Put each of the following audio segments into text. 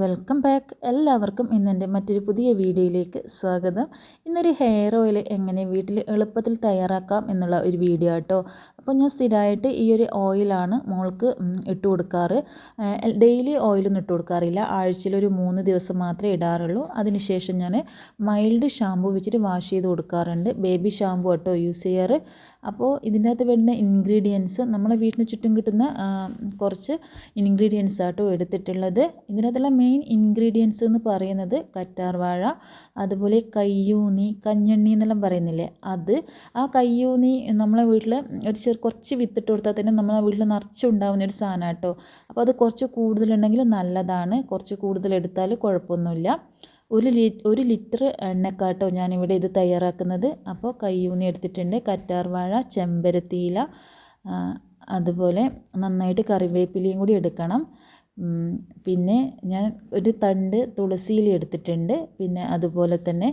Welcome back എല്ലാവർക്കും ഇന്നെന്റെ മറ്റൊരു പുതിയ വീഡിയോയിലേക്ക് സ്വാഗതം. ഇന്നൊരു ഹെയർ ഓയിൽ എങ്ങനെ വീട്ടിൽ എളുപ്പത്തിൽ തയ്യാറാക്കാം എന്നുള്ള ഒരു വീഡിയോ ആട്ടോ. അപ്പോൾ ഞാൻ സ്ഥിരമായിട്ട് ഈ ഒരു ഓയിലാണ് മോൾക്ക് ഇട്ട് കൊടുക്കാറ്. ഡെയിലി ഓയിലൊന്നും ഇട്ട് കൊടുക്കാറില്ല. ആഴ്ചയിൽ ഒരു മൂന്ന് ദിവസം മാത്രമേ ഇടാറുള്ളൂ. അതിനുശേഷം ഞാൻ മൈൽഡ് ഷാമ്പു വെച്ചിട്ട് വാഷ് ചെയ്ത് കൊടുക്കാറുണ്ട്. ബേബി ഷാമ്പു ആട്ടോ യൂസ് ചെയ്യാറ്. അപ്പോൾ ഇതിന്റെ അകത്ത് വരുന്ന ഇൻഗ്രീഡിയൻസ് നമ്മളെ വീട്ടിന് ചുറ്റും കിട്ടുന്ന കുറച്ച് ഇൻഗ്രീഡിയൻസ് ആട്ടോ എടുത്തിട്ടുള്ളത്. ഇതിനകത്തുള്ള മെയിൻ ഇൻഗ്രീഡിയൻസ് എന്ന് പറയുന്നത് കറ്റാർവാഴ അതുപോലെ കയ്യൂന്നി കഞ്ഞണ്ണി എന്നെല്ലാം പറയുന്നില്ലേ? അത്. ആ കയ്യൂന്നി നമ്മളെ വീട്ടിൽ ഒരു ചെറു കുറച്ച് വിത്തിട്ട് കൊടുത്താൽ തന്നെ നമ്മളെ വീട്ടിൽ നിറച്ചുണ്ടാവുന്ന ഒരു സാധനം കേട്ടോ അപ്പോൾ അത് കുറച്ച് കൂടുതലുണ്ടെങ്കിൽ നല്ലതാണ്. കുറച്ച് കൂടുതൽ എടുത്താൽ കുഴപ്പമൊന്നുമില്ല. ഒരു ലി ഒരു ലിറ്റർ എണ്ണക്കാട്ടോ ഞാനിവിടെ ഇത് തയ്യാറാക്കുന്നത്. അപ്പോൾ കയ്യൂന്നി എടുത്തിട്ടുണ്ട്. കറ്റാർവാഴ ചെമ്പരത്തിയില അതുപോലെ നന്നായിട്ട് കറിവേപ്പിലയും കൂടി എടുക്കണം. പിന്നെ ഞാൻ ഒരു തണ്ട് തുളസിയില എടുത്തിട്ടുണ്ട്. പിന്നെ അതുപോലെ തന്നെ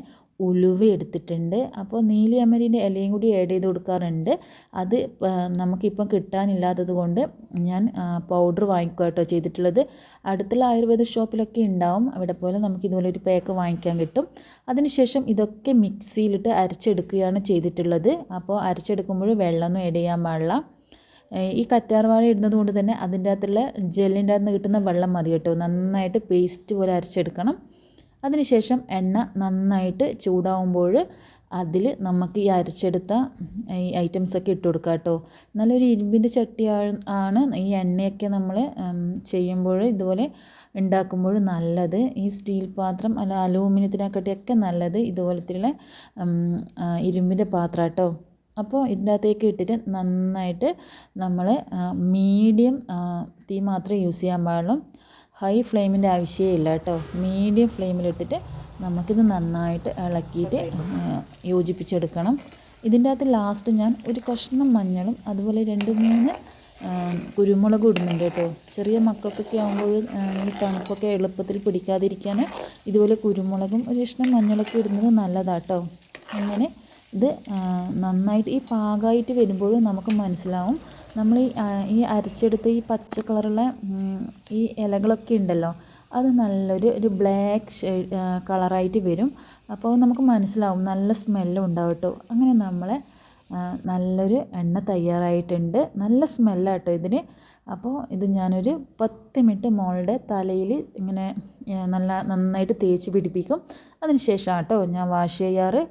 ഉലുവ എടുത്തിട്ടുണ്ട്. അപ്പോൾ നീലി ഇലയും കൂടി ആഡ് ചെയ്ത് കൊടുക്കാറുണ്ട്. അത് നമുക്കിപ്പം കിട്ടാനില്ലാത്തത് കൊണ്ട് ഞാൻ പൗഡർ വാങ്ങിക്കുക കേട്ടോ ചെയ്തിട്ടുള്ളത്. അടുത്തുള്ള ആയുർവേദ ഷോപ്പിലൊക്കെ ഉണ്ടാവും. അവിടെ പോലെ നമുക്ക് ഇതുപോലെ ഒരു പാക്ക് വാങ്ങിക്കാൻ കിട്ടും. അതിനുശേഷം ഇതൊക്കെ മിക്സിയിലിട്ട് അരച്ചെടുക്കുകയാണ് ചെയ്തിട്ടുള്ളത്. അപ്പോൾ അരച്ചെടുക്കുമ്പോൾ വെള്ളമൊന്നും ആഡ് ചെയ്യാൻ പാടില്ല. ഈ കറ്റാർവാഴ ഇടുന്നത് കൊണ്ട് തന്നെ അതിന്റെ അകത്തുള്ള ജെല്ലിന്റെ അകത്ത് നിന്ന് കിട്ടുന്ന വെള്ളം മതി കേട്ടോ. നന്നായിട്ട് പേസ്റ്റ് പോലെ അരച്ചെടുക്കണം. അതിനുശേഷം എണ്ണ നന്നായിട്ട് ചൂടാവുമ്പോൾ അതിൽ നമുക്ക് ഈ അരച്ചെടുത്ത ഈ ഐറ്റംസൊക്കെ ഇട്ട് കൊടുക്കുക കേട്ടോ. നല്ലൊരു ഇരുമ്പിന്റെ ചട്ടി ആണ് ഈ എണ്ണയൊക്കെ നമ്മൾ ചെയ്യുമ്പോൾ ഇതുപോലെ ഉണ്ടാക്കുമ്പോൾ നല്ലത്. ഈ സ്റ്റീൽ പാത്രം അല്ല അലൂമിനിയത്തിനെക്കാട്ടിയൊക്കെ നല്ലത് ഇതുപോലത്തെയുള്ള ഇരുമ്പിന്റെ പാത്രം കേട്ടോ. അപ്പോൾ ഇതിന്റെ അകത്തേക്ക് ഇട്ടിട്ട് നന്നായിട്ട് നമ്മൾ മീഡിയം തീ മാത്രമേ യൂസ് ചെയ്യാൻ പാടുള്ളൂ. ഹൈ ഫ്ലെയിമിന്റെ ആവശ്യമേ ഇല്ല കേട്ടോ. മീഡിയം ഫ്ലെയിമിലിട്ടിട്ട് നമുക്കിത് നന്നായിട്ട് ഇളക്കിയിട്ട് യോജിപ്പിച്ചെടുക്കണം. ഇതിന്റെ അകത്ത് ലാസ്റ്റ് ഞാൻ ഒരു കഷ്ണം മഞ്ഞളും അതുപോലെ രണ്ട് മൂന്ന് കുരുമുളക് ഇടുന്നുണ്ട് കേട്ടോ. ചെറിയ മക്കൾക്കൊക്കെ ആകുമ്പോൾ ഈ തണുപ്പൊക്കെ എളുപ്പത്തിൽ പിടിക്കാതിരിക്കാൻ ഇതുപോലെ കുരുമുളകും ഒരു കഷ്ണം മഞ്ഞളൊക്കെ ഇടുന്നത് നല്ലതാട്ടോ അങ്ങനെ ഇത് നന്നായിട്ട് ഈ പാകമായിട്ട് വരുമ്പോൾ നമുക്ക് മനസ്സിലാവും. നമ്മൾ ഈ ഈ അരച്ചെടുത്ത ഈ പച്ച കളറുള്ള ഈ ഇലകളൊക്കെ ഉണ്ടല്ലോ അത് നല്ലൊരു ഒരു ബ്ലാക്ക് കളറായിട്ട് വരും. അപ്പോൾ നമുക്ക് മനസ്സിലാവും നല്ല സ്മെല്ലും ഉണ്ടാവും കേട്ടോ. അങ്ങനെ നമ്മളെ നല്ലൊരു എണ്ണ തയ്യാറായിട്ടുണ്ട്. നല്ല സ്മെല്ലാട്ടോ ഇതിന്. അപ്പോൾ ഇത് ഞാനൊരു പത്ത് മിനിറ്റ് മോളുടെ തലയിൽ ഇങ്ങനെ നല്ല നന്നായിട്ട് തേച്ച് പിടിപ്പിക്കും. അതിന് ശേഷം കേട്ടോ ഞാൻ വാഷ് ചെയ്യാറ്.